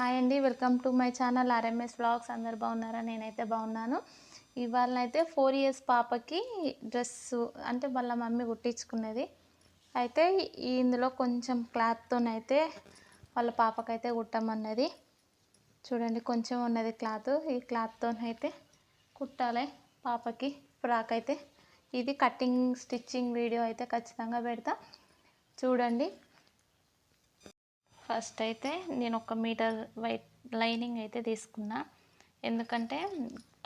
Hi అండి welcome to my channel R M S blogs అందరు బాగున్నారా? నేనైతే బాగున్నాను. ఇవాళ అయితే ఫోర్ ఇయర్స్ పాపకి డ్రెస్ అంటే వాళ్ళ మమ్మీ కుట్టించుకున్నది. అయితే ఇందులో కొంచెం క్లాత్తోనైతే వాళ్ళ పాపకైతే కుట్టమన్నది. చూడండి కొంచెం ఉన్నది క్లాత్. ఈ క్లాత్తోనైతే కుట్టాలి పాపకి. ఫ్రాక్ అయితే ఇది కటింగ్ స్టిచ్చింగ్ వీడియో అయితే ఖచ్చితంగా పెడతా. చూడండి ఫస్ట్ అయితే నేను ఒక మీటర్ వైట్ లైనింగ్ అయితే తీసుకున్నా. ఎందుకంటే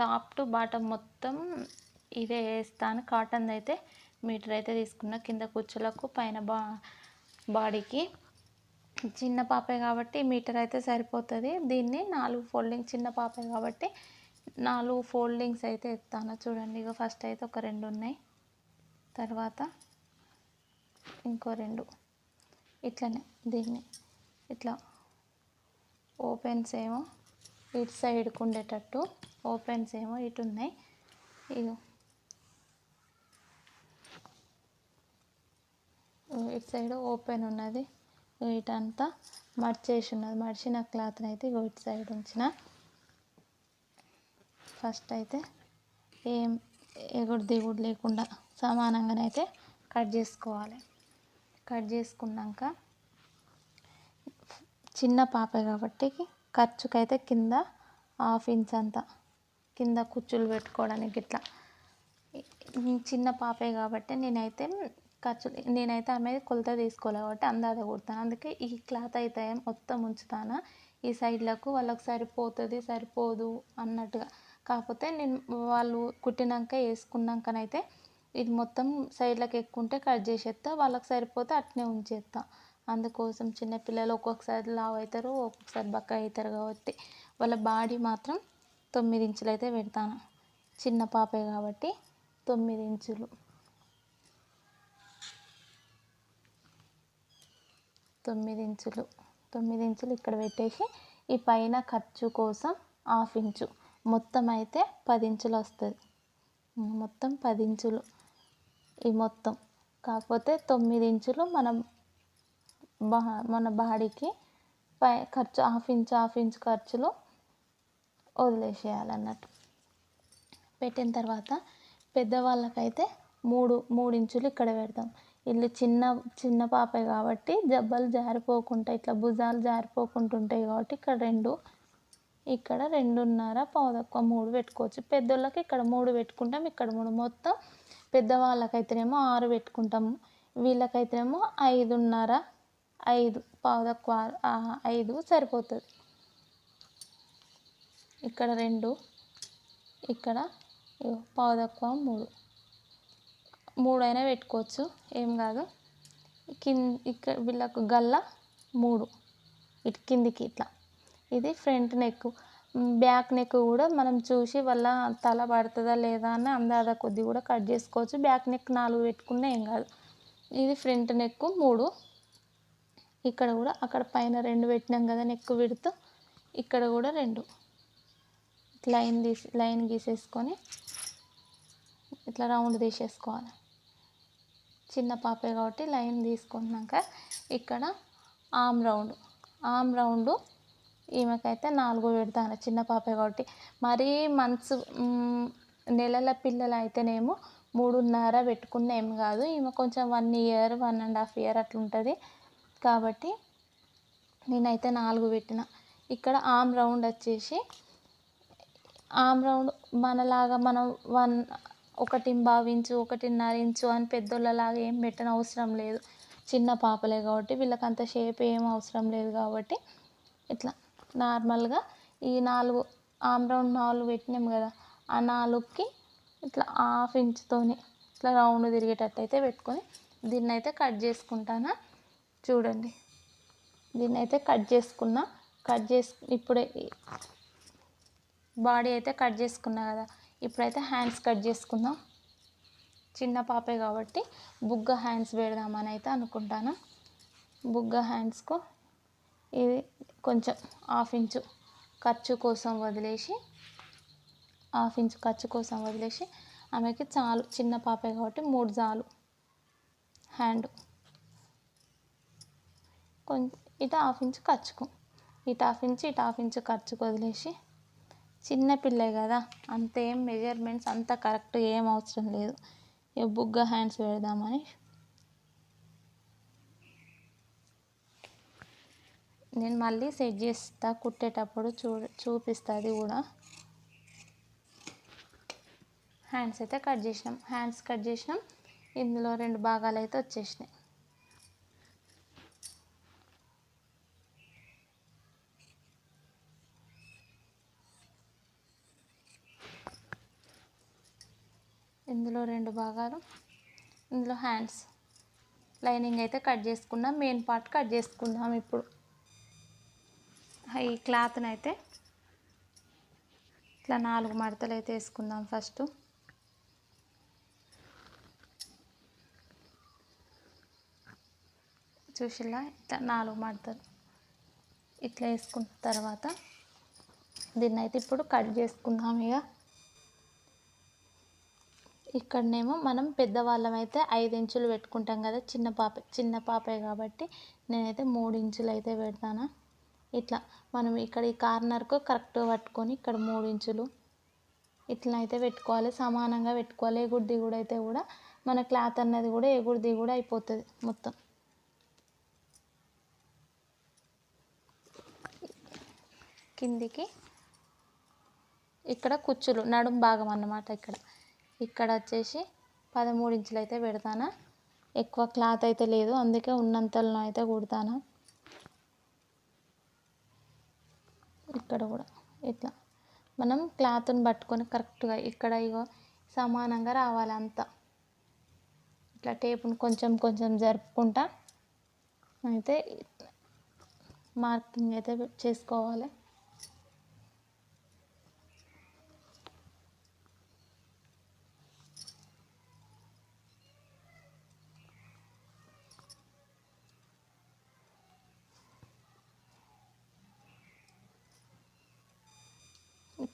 టాప్ టు బాటమ్ మొత్తం ఇదే వేస్తాను. కాటన్ అయితే మీటర్ అయితే తీసుకున్నా కింద కుచ్చులకు పైన బా బాడీకి. చిన్న పాపే కాబట్టి మీటర్ అయితే సరిపోతుంది. దీన్ని నాలుగు ఫోల్డింగ్ చిన్న పాపే కాబట్టి నాలుగు ఫోల్డింగ్స్ అయితే ఎత్తాను. చూడండి ఇక ఫస్ట్ అయితే ఒక రెండు ఉన్నాయి. తర్వాత ఇంకో రెండు. ఇట్లనే దీన్ని. ఇట్లా ఓపెన్స్ ఏమో ఇటు సైడ్కి ఉండేటట్టు ఓపెన్స్ ఏమో ఇటు ఉన్నాయి. ఇగో. ఇటు సైడ్ ఓపెన్ ఉన్నది. ఇటంతా మడిచేసి ఉన్నది. మడిచిన క్లాత్ని అయితే ఇగో ఇటు సైడ్ ఉంచిన. ఫస్ట్ అయితే ఏం ఎగుడు దిగుడు లేకుండా సమానంగానైతే కట్ చేసుకోవాలి. కట్ చేసుకున్నాక చిన్న పాపే కాబట్టి ఖర్చుకైతే కింద హాఫ్ ఇంచ్ అంత. కింద కుచ్చులు పెట్టుకోవడానికి ఇట్లా. చిన్న పాపే కాబట్టి నేనైతే ఖర్చు నేనైతే ఆమె కొలత తీసుకోలే కాబట్టి అందాజ కుడతాను. అందుకే ఈ క్లాత్ అయితే మొత్తం ఉంచుతాను. ఈ సైడ్లకు వాళ్ళకి సరిపోతుంది సరిపోదు అన్నట్టుగా. కాకపోతే నేను వాళ్ళు కుట్టినాక వేసుకున్నాకనైతే ఇది మొత్తం సైడ్లకు ఎక్కుంటే కట్ చేసేస్తా వాళ్ళకి సరిపోతే అట్నే ఉంచేస్తా అందుకోసం చిన్నపిల్లలు ఒక్కొక్కసారి లావు అవుతారు ఒక్కొక్కసారి బక్క అవుతారు కాబట్టి వాళ్ళ బాడీ మాత్రం తొమ్మిది ఇంచులు అయితే పెడతాను. చిన్న పాపే కాబట్టి తొమ్మిది ఇంచులు. తొమ్మిది ఇంచులు. తొమ్మిది ఇంచులు ఇక్కడ పెట్టేసి ఈ పైన ఖర్చు కోసం హాఫ్ ఇంచు. మొత్తం అయితే పది ఇంచులు వస్తుంది. మొత్తం పది ఇంచులు. ఈ మొత్తం. కాకపోతే తొమ్మిది ఇంచులు మనం మన బాడీకి పై ఖర్చు హాఫ్ ఇంచ్ హాఫ్ ఇంచ్ ఖర్చులు వదిలేసేయాలన్నట్టు. పెట్టిన తర్వాత పెద్దవాళ్ళకైతే మూడు మూడు ఇంచులు ఇక్కడ పెడతాం. ఇల్లు చిన్న చిన్న పాపే కాబట్టి జబ్బలు జారిపోకుండా ఇట్లా భుజాలు జారిపోకుండా ఉంటాయి కాబట్టి ఇక్కడ రెండు ఇక్కడ రెండున్నర పావుదక్కువ మూడు పెట్టుకోవచ్చు. పెద్దోళ్ళకి ఇక్కడ మూడు పెట్టుకుంటాం ఇక్కడ మూడు. మొత్తం పెద్దవాళ్ళకైతేనేమో ఆరు పెట్టుకుంటాము వీళ్ళకైతేనేమో ఐదున్నర ఐదు పావుదక్కువ ఐదు సరిపోతుంది. ఇక్కడ రెండు ఇక్కడ పావుదక్కువ మూడు. మూడైనా పెట్టుకోవచ్చు ఏం కాదు. కింద ఇక్కడ వీళ్ళకు గల్ల మూడు. ఇటు కిందికి ఇట్లా. ఇది ఫ్రంట్ నెక్. బ్యాక్ నెక్ కూడా మనం చూసి వాళ్ళ తల పడుతుందా లేదా అని అందాద కొద్ది కూడా కట్ చేసుకోవచ్చు. బ్యాక్ నెక్ నాలుగు పెట్టుకున్నా ఏం కాదు. ఇది ఫ్రంట్ నెక్ మూడు. ఇక్కడ కూడా అక్కడ పైన రెండు పెట్టినాం కదా నెక్ విడుతూ ఇక్కడ కూడా రెండు. లైన్ తీసి లైన్ గీసేసుకొని ఇట్లా రౌండ్ తీసేసుకోవాలి. చిన్న పాపే కాబట్టి లైన్ తీసుకున్నాక ఇక్కడ ఆమ్ రౌండ్. ఆమ్ రౌండ్ ఈమెకైతే నాలుగు పెడతాను చిన్న పాపే కాబట్టి. మరీ మంత్స్ నెలల పిల్లలు అయితేనేమో మూడున్నర పెట్టుకున్న ఏం కాదు. ఈమె కొంచెం one year one and half year అట్లుంటుంది. ఉంటుంది కాబట్టి నేనైతే నాలుగు పెట్టిన. ఇక్కడ ఆమ్ రౌండ్ వచ్చేసి ఆమ్ రౌండ్ మనలాగా మనం వన్ ఒకటి ఇంచు ఒకటిన్నర ఇంచు అని పెద్దోళ్ళలాగా ఏం పెట్టిన అవసరం లేదు. చిన్న పాపలే కాబట్టి వీళ్ళకి అంత షేప్ ఏం అవసరం లేదు కాబట్టి ఇట్లా నార్మల్గా ఈ నాలుగు ఆమ్ రౌండ్ నాలుగు పెట్టినాం కదా ఆ నాలుగుకి ఇట్లా హాఫ్ ఇంచుతోని ఇట్లా రౌండ్ తిరిగేటట్టు అయితే పెట్టుకొని దీన్ని అయితే కట్ చేసుకుంటాను. చూడండి. దీన్ని అయితే కట్ చేసుకున్నా. కట్ చేసు ఇప్పుడే బాడీ అయితే కట్ చేసుకున్నా కదా. ఇప్పుడైతే హ్యాండ్స్ కట్ చేసుకుందాం. చిన్న పాపే కాబట్టి బుగ్గ హ్యాండ్స్ పెడదామని అయితే అనుకుంటాను. బుగ్గ హ్యాండ్స్కు ఇది కొంచెం హాఫ్ ఇంచు ఖర్చు కోసం వదిలేసి హాఫ్ ఇంచు ఖర్చు కోసం వదిలేసి ఆమెకి చాలు. చిన్న పాపే కాబట్టి మూడు చాలు హ్యాండ్. కొంచెం ఇటు హాఫ్ ఇంచు ఖర్చుకు. ఇటు హాఫ్ ఇంచు ఇటు హాఫ్ ఇంచు ఖర్చుకు వదిలేసి చిన్న పిల్లే కదా అంత ఏం మెజర్మెంట్స్ అంత కరెక్ట్ ఏం అవసరం లేదు. ఇక బుగ్గ హ్యాండ్స్ పెడదామని. నేను మళ్ళీ సెట్ చేస్తా కుట్టేటప్పుడు చూ చూపిస్తుంది కూడా. హ్యాండ్స్ అయితే కట్ చేసినాం. హ్యాండ్స్ కట్ చేసినాం. ఇందులో రెండు భాగాలు అయితే వచ్చేసినాయి. ఇందులో రెండు భాగాలు. ఇందులో హ్యాండ్స్ లైనింగ్ అయితే కట్ చేసుకున్నాం మెయిన్ పార్ట్ కట్ చేసుకుందాం ఇప్పుడు. ఈ క్లాత్ని అయితే ఇట్లా నాలుగు మడతలు అయితే వేసుకుందాం ఫస్ట్ చూసిలా ఇట్లా నాలుగు మడతలు ఇట్లా వేసుకున్న తర్వాత దీన్ని అయితే ఇప్పుడు కట్ చేసుకుందాం ఇక ఇక్కడనేమో మనం పెద్దవాళ్ళం అయితే ఐదు ఇంచులు పెట్టుకుంటాం కదా చిన్న పాప చిన్న పాపే కాబట్టి నేనైతే మూడు ఇంచులు అయితే పెడతాను. ఇట్లా మనం ఇక్కడ ఈ కార్నర్కు కరెక్ట్గా పట్టుకొని ఇక్కడ మూడు ఇంచులు ఇట్లా అయితే పెట్టుకోవాలి సమానంగా పెట్టుకోవాలి. ఎగుడు దిగుడు అయితే కూడా మన క్లాత్ అన్నది కూడా ఎగుడు దిగుడు అయిపోతుంది మొత్తం. కిందికి ఇక్కడ కుచ్చులు నడుం భాగం అన్నమాట ఇక్కడ. ఇక్కడ వచ్చేసి పదమూడు ఇంచులు అయితే పెడతాను. ఎక్కువ క్లాత్ అయితే లేదు అందుకే ఉన్నంతలో అయితే కుడతాను. ఇక్కడ కూడా ఇట్లా. మనం క్లాత్ని పట్టుకొని కరెక్ట్గా ఇక్కడ ఇగో సమానంగా రావాలి అంతా. ఇట్లా టేపుని కొంచెం కొంచెం జరుపుకుంటా. అయితే మార్కింగ్ అయితే చేసుకోవాలి.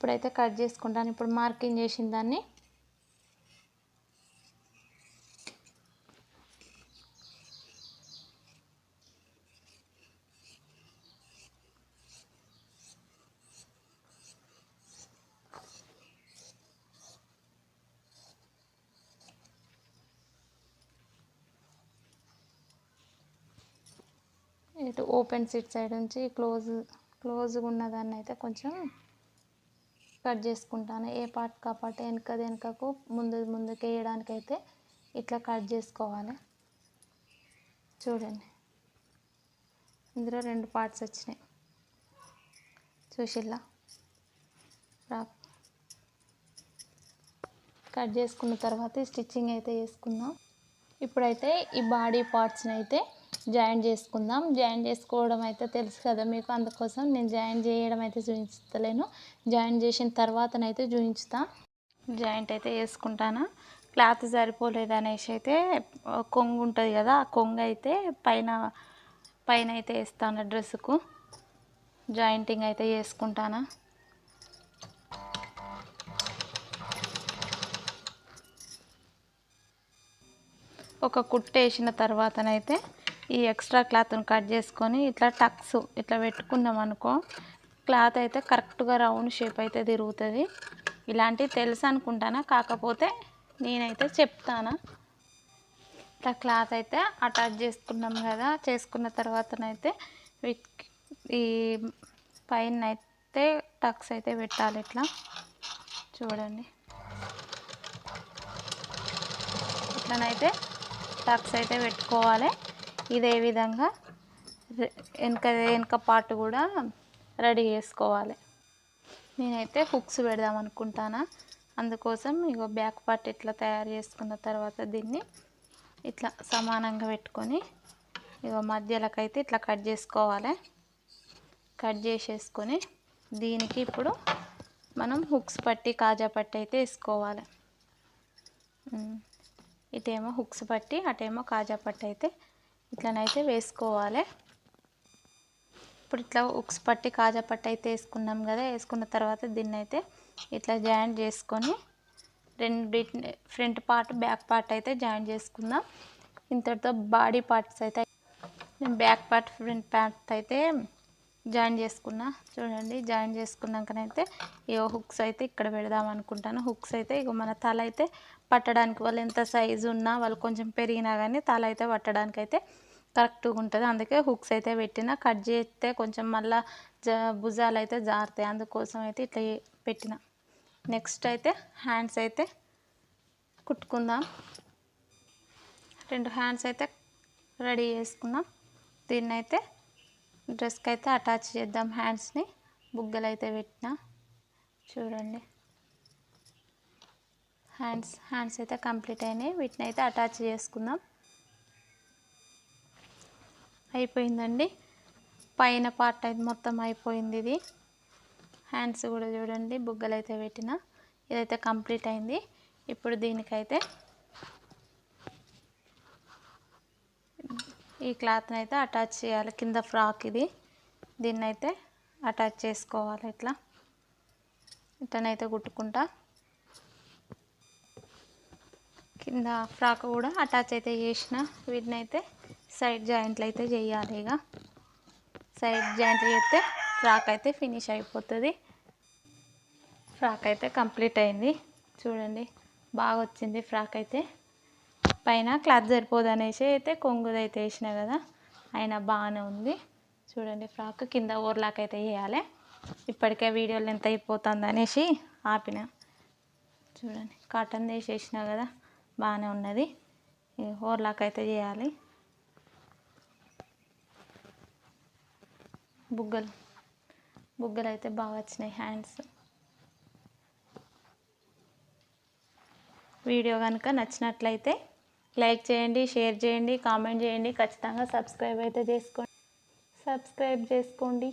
ఇప్పుడైతే కట్ చేసుకుంటాను. ఇప్పుడు మార్కింగ్ చేసిన దాన్ని ఇటు ఓపెన్ సీట్ సైడ్ నుంచి క్లోజ్ క్లోజ్గా ఉన్నదాన్ని అయితే కొంచెం కట్ చేసుకుంటాను. ఏ పార్ట్ కా పార్ట్ వెనక వెనకకు ముందు ముందుకు వేయడానికి అయితే ఇట్లా కట్ చేసుకోవాలి. చూడండి. ఇందులో రెండు పార్ట్స్ వచ్చినాయి. చూసిల్లా? రా కట్ చేసుకున్న తర్వాత స్టిచ్చింగ్ అయితే చేసుకుందాం. ఇప్పుడైతే ఈ బాడీ పార్ట్స్ని అయితే జాయిన్ చేసుకుందాం. జాయిన్ చేసుకోవడం అయితే తెలుసు కదా మీకు. అందుకోసం నేను జాయిన్ చేయడం అయితే చూపించలేను. జాయిన్ చేసిన తర్వాతనైతే చూపించుతా. జాయింట్ అయితే వేసుకుంటాను. క్లాత్ సరిపోలేదు అనేసి అయితే కొంగు ఉంటుంది కదా ఆ కొంగు అయితే పైన పైన అయితే వేస్తాను డ్రెస్సుకు. జాయింటింగ్ అయితే చేసుకుంటాను. ఒక కుట్టు వేసిన తర్వాతనైతే ఈ ఎక్స్ట్రా క్లాత్ని కట్ చేసుకొని ఇట్లా టక్స్ ఇట్లా పెట్టుకున్నాం అనుకో క్లాత్ అయితే కరెక్ట్గా రౌండ్ షేప్ అయితే తిరుగుతుంది. ఇలాంటివి తెలుసు అనుకుంటాను? కాకపోతే నేనైతే చెప్తాను. ఇట్లా క్లాత్ అయితే అటాచ్ చేసుకున్నాం కదా చేసుకున్న తర్వాతనైతే ఈ పైన అయితే టక్స్ అయితే పెట్టాలి ఇట్లా. చూడండి. ఇట్లనైతే టక్స్ అయితే పెట్టుకోవాలి. ఇదే విధంగా వెనక వెనక పార్ట్ కూడా రెడీ చేసుకోవాలి. నేనైతే హుక్స్ పెడదాం అనుకుంటానా. అందుకోసం ఇగో బ్యాక్ పార్ట్ ఇట్లా తయారు చేసుకున్న తర్వాత దీన్ని ఇట్లా సమానంగా పెట్టుకొని ఇగో మధ్యలోకైతే ఇట్లా కట్ చేసుకోవాలి. కట్ చేసేసుకొని దీనికి ఇప్పుడు మనం హుక్స్ పట్టి కాజా పట్టి అయితే వేసుకోవాలి. ఇటేమో హుక్స్ పట్టి అటేమో కాజా పట్టి అయితే ఇట్లనైతే వేసుకోవాలి. ఇప్పుడు ఇట్లా ఉక్స్ పట్టి కాజా పట్టి అయితే వేసుకున్నాం కదా వేసుకున్న తర్వాత దీన్ని అయితే ఇట్లా జాయింట్ చేసుకొని రెండు ఫ్రంట్ పార్ట్ బ్యాక్ పార్ట్ అయితే జాయింట్ చేసుకుందాం. ఇంతటితో బాడీ పార్ట్స్ అయితే నేను బ్యాక్ పార్ట్ ఫ్రంట్ పార్ట్ అయితే జాయిన్ చేసుకున్నా. చూడండి జాయిన్ చేసుకున్నాకనైతే ఇగో హుక్స్ అయితే ఇక్కడ పెడదాం అనుకుంటాను. హుక్స్ అయితే ఇగో మన తల అయితే పట్టడానికి వాళ్ళు ఎంత సైజు ఉన్నా వాళ్ళు కొంచెం పెరిగినా కానీ తల అయితే పట్టడానికి అయితే కరెక్ట్గా ఉంటుంది అందుకే హుక్స్ అయితే పెట్టిన కట్ చేస్తే కొంచెం మళ్ళీ జ భుజాలు అయితే జారుతాయి. అందుకోసం అయితే ఇట్లా పెట్టిన. నెక్స్ట్ అయితే హ్యాండ్స్ అయితే కుట్టుకుందాం. రెండు హ్యాండ్స్ అయితే రెడీ చేసుకుందాం. దీన్ని అయితే డ్రెస్కి అయితే అటాచ్ చేద్దాం. హ్యాండ్స్ని బుగ్గలు అయితే పెట్టిన. చూడండి. హ్యాండ్స్ హ్యాండ్స్ అయితే కంప్లీట్ అయినాయి. వీటిని అయితే అటాచ్ చేసుకుందాం. అయిపోయిందండి. పైన పార్ట్ అయితే మొత్తం అయిపోయింది ఇది. హ్యాండ్స్ కూడా చూడండి బుగ్గలు అయితే పెట్టిన. ఇదైతే కంప్లీట్ అయింది. ఇప్పుడు దీనికైతే ఈ క్లాత్ని అయితే అటాచ్ చేయాలి. కింద ఫ్రాక్ ఇది. దీన్నైతే అటాచ్ చేసుకోవాలి ఇట్లా. ఇట్లనైతే కుట్టుకుంటా. కింద ఫ్రాక్ కూడా అటాచ్ అయితే చేసిన. వీటిని అయితే సైడ్ జాయింట్లు అయితే చేయాలి ఇక. సైడ్ జాయింట్లు చేస్తే ఫ్రాక్ అయితే ఫినిష్ అయిపోతుంది. ఫ్రాక్ అయితే కంప్లీట్ అయింది. చూడండి బాగా వచ్చింది ఫ్రాక్ అయితే. పైన క్లాత్ సరిపోదు అనేసి అయితే కొంగుదైతే వేసిన కదా అయినా బాగానే ఉంది. చూడండి ఫ్రాక్ కింద ఓర్లాక్ అయితే వేయాలి ఇప్పటికే వీడియోలు ఎంత అయిపోతుంది అనేసి ఆపిన. చూడండి కాటన్ వేసేసిన కదా. బాగానే ఉన్నది. హోర్లాక్ అయితే చేయాలి. బుగ్గలు బుగ్గలు అయితే బాగా వచ్చినాయి హ్యాండ్స్. వీడియో కనుక నచ్చినట్లయితే లైక్ చేయండి షేర్ చేయండి కామెంట్ చేయండి. ఖచ్చితంగా సబ్స్క్రైబ్ అయితే చేసుకోండి. సబ్స్క్రైబ్ చేసుకోండి.